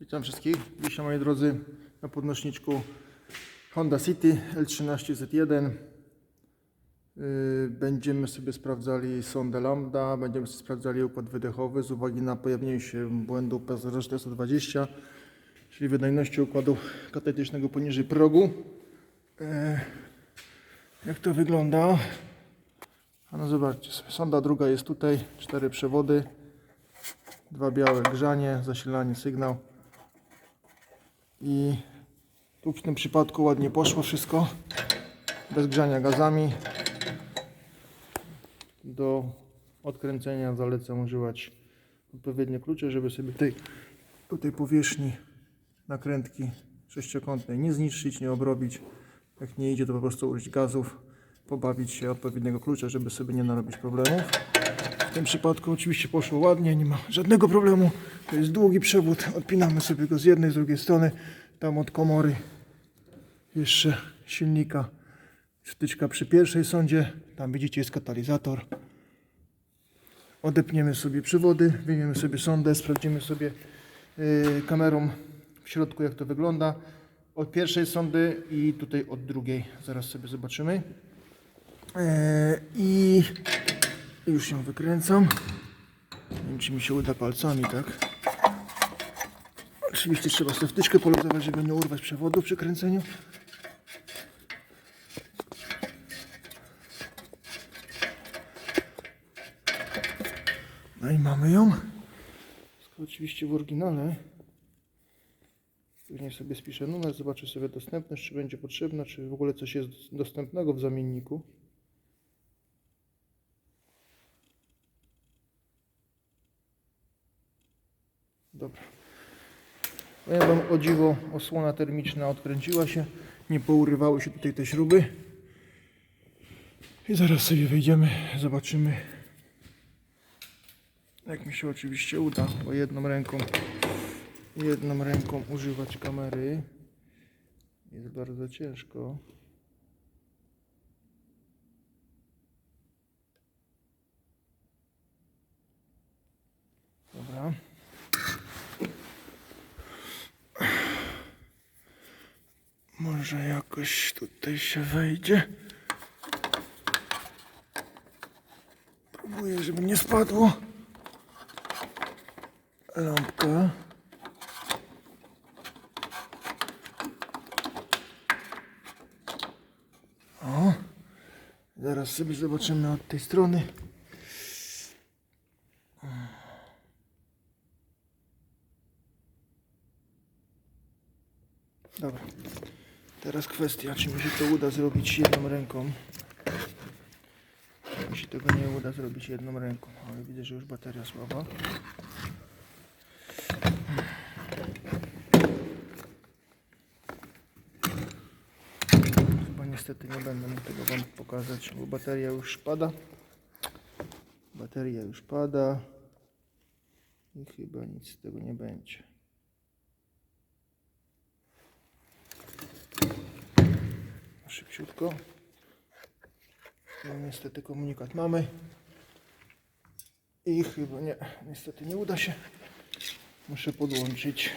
Witam wszystkich. Dzisiaj moi drodzy na podnośniczku Honda City L13Z1 Yy, będziemy sobie sprawdzali sondę lambda, będziemy sobie sprawdzali układ wydechowy z uwagi na pojawienie się błędu P020, czyli wydajności układu katetycznego poniżej progu. Yy, Jak to wygląda? A no zobaczcie sonda druga jest tutaj, cztery przewody, dwa białe grzanie, zasilanie, sygnał. I tu w tym przypadku ładnie poszło wszystko. Bez grzania gazami. Do odkręcenia zalecam używać odpowiednie klucze, żeby sobie tej, tutaj powierzchni nakrętki sześciokątnej nie zniszczyć, nie obrobić. Jak nie idzie, to po prostu użyć gazów, pobawić się odpowiedniego klucza, żeby sobie nie narobić problemów. W tym przypadku oczywiście poszło ładnie, nie ma żadnego problemu. To jest długi przewód, odpinamy sobie go z jednej, z drugiej strony. Tam od komory jeszcze silnika wtyczka przy pierwszej sądzie. Tam widzicie jest katalizator. Odepniemy sobie przewody, wyjmiemy sobie sondę, sprawdzimy sobie yy, kamerą w środku jak to wygląda. Od pierwszej sondy i tutaj od drugiej. Zaraz sobie zobaczymy. Yy, I już ją wykręcam. Nie wiem, czy mi się uda palcami, tak? Oczywiście trzeba sobie wtyczkę poluzować, żeby nie urwać przewodu przy kręceniu. No i mamy ją. Oczywiście w oryginale. Później sobie spiszę numer, zobaczę sobie dostępność, czy będzie potrzebna, czy w ogóle coś jest dostępnego w zamienniku. Dobra. Powiem Wam o dziwo, osłona termiczna odkręciła się, nie pourywały się tutaj te śruby. I zaraz sobie wyjdziemy, zobaczymy. Jak mi się oczywiście uda, bo jedną ręką, jedną ręką używać kamery jest bardzo ciężko. Dobra. Może jakoś tutaj się wejdzie. Próbuję, żeby nie spadło. Lampka. O. Zaraz sobie zobaczymy od tej strony. Dobra. Teraz kwestia, czy mi się to uda zrobić jedną ręką. Mi się tego nie uda zrobić jedną ręką, ale widzę, że już bateria słaba. Chyba niestety nie będę mógł tego Wam pokazać, bo bateria już pada. Bateria już pada. I chyba nic z tego nie będzie. Szybciutko. No, niestety komunikat mamy. I chyba nie, niestety nie uda się. Muszę podłączyć